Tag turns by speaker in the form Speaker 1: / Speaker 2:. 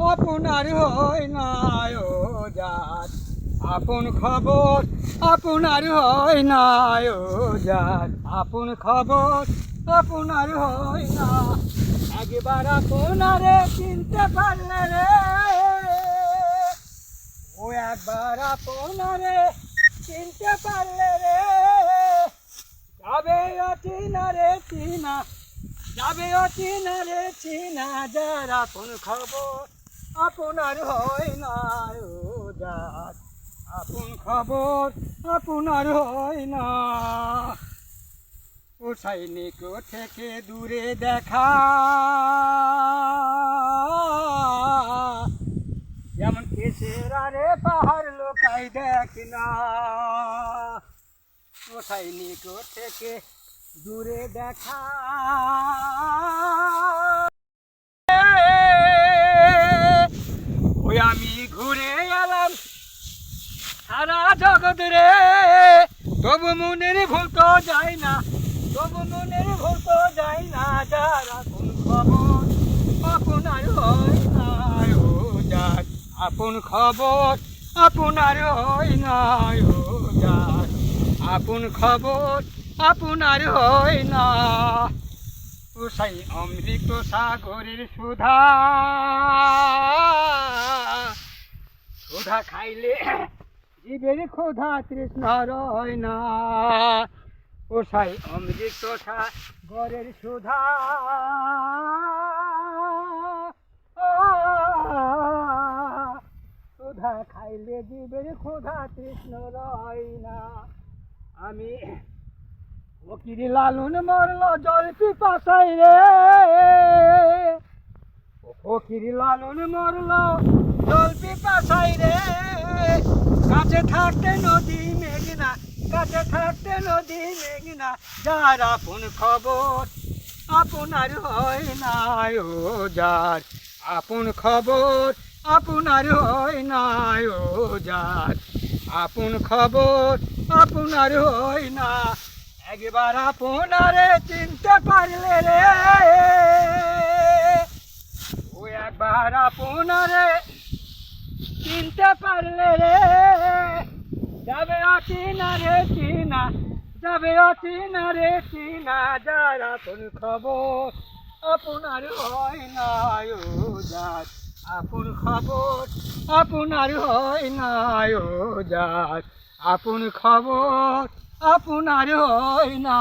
Speaker 1: আপনার হয় না ও আপন খবর আপনার হয় না জাত। আপন খবর আপনার হয় না একবার আপনারে চিনতে পারলে রে। ও একবার আপনারে চিনতে পারলে রে। যাবে অচিনা রে চিনা, যাবে অচিনা রে চিনা। যার আপন খবর আপনার হয় না যার আপন খবর আপনার হয় না। ও সৈনিক থেকে দূরে দেখা। যেমন কেসের আরে পাহাড় লোকাই দেখ না। ও সৈনিক থেকে দূরে দেখা। জগৎ রে। তবু মনের ভুল তো যায় না, তবু মনের ভুল তো যায় না, যারা কোন খবর আপনার হয় না ও যার। আপন খবর আপনার হয় না ও যার। আপন খবর আপনার হয় না। সাই অমৃত সাগরের সুধা। সুধা খাইলে জীবের ক্ষোধা তৃষ্ণ রয় না। ও সাই অমৃত সাগরের সুধা। সুধা খাইলে জীবের ক্ষোধা তৃষ্ণ রয় না। আমি ফকির লালুন মরল জল পিপাসাই রে। ফকির লালুন মরল জল পিপাসাই রে। কাছে থাকতে নদী মেঘনা, কাছে থাকতে নদী মেঘনা, যার আপন খবর আপনার হয় না ও যার। আপন খবর আপনার হয় না ও যার। আপন খবর আপনার হয় না। একবার আপনারে চিনতে পারলে রে। ও একবার আপনারে চিনতে পারলে রে। যাবে অচিনা রে চিনা, যাবে অচিনা রে চিনা, যার আপন খবর আপনার হয় না যার আপন খবর আপনার হয় না যার আপন খবর আপনার হয় না।